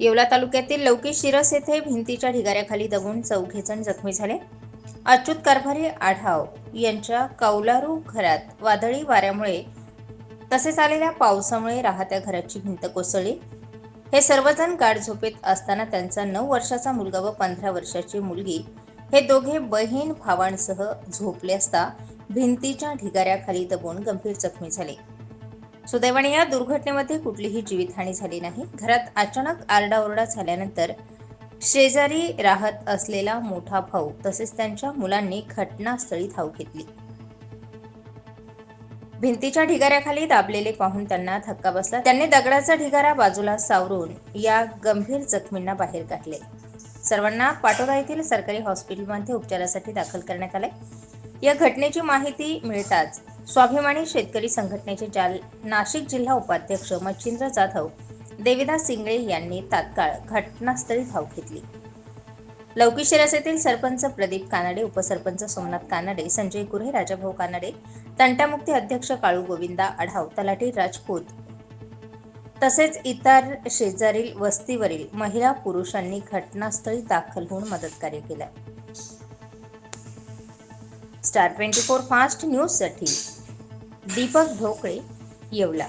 येवला तालुक्यातील लौकी शिरस येथे भिंतीच्या ढिगाऱ्याखाली दबून चौघे जण जखमी झाले. अच्युत कारभारी आढाव यांच्या कौलारू घरात वादळी वाऱ्यामुळे तसेच आलेल्या पावसामुळे राहत्या घराची भिंत कोसळली. हे सर्वजण गाढ झोपेत असताना त्यांचा नऊ वर्षाचा मुलगा व पंधरा वर्षाची मुलगी हे दोघे बहीण भावांसह झोपले असता भिंतीच्या ढिगाऱ्याखाली दबून गंभीर जखमी झाले. सुदैवाने या दुर्घटनेमध्ये कुठलीही जीवितहानी झाली नाही. घरात अचानक आरडाओरडा झाल्यानंतर शेजारी राहत असलेला मोठा भाऊ तसेच त्यांच्या मुलांनी घटनास्थळी धाव घेतली. भिंतीच्या ढिगाऱ्याखाली दाबलेले पाहून त्यांना धक्का बसला. त्यांनी दगडाचा ढिगारा बाजूला सावरून या गंभीर जखमींना बाहेर काढले. सर्वांना पाटोदा येथील सरकारी हॉस्पिटलमध्ये उपचारासाठी दाखल करण्यात आले. या घटनेची माहिती मिळताच स्वाभिमानी शेतकरी संघटनेचे जाल नाशिक जिल्हा उपाध्यक्ष मच्छिंद्र जाधव देविदास सिंगळे यांनी तात्काळ घटनास्थळी धाव घेतली. लौकी शिरस येथील सरपंच प्रदीप कानडे उपसरपंच सोमनाथ कानडे संजय गुरे राजाभाऊ कानडे तंटामुक्ती अध्यक्ष काळू गोविंदा आढाव तलाठी राजपूत तसेच इतर शेजारील वस्तीवरील महिला पुरुषांनी घटनास्थळी दाखल होऊन मदत कार्य केलं. स्टार ट्वेंटी फोर फास्ट न्यूजसाठी दीपक ढोकळे येवला.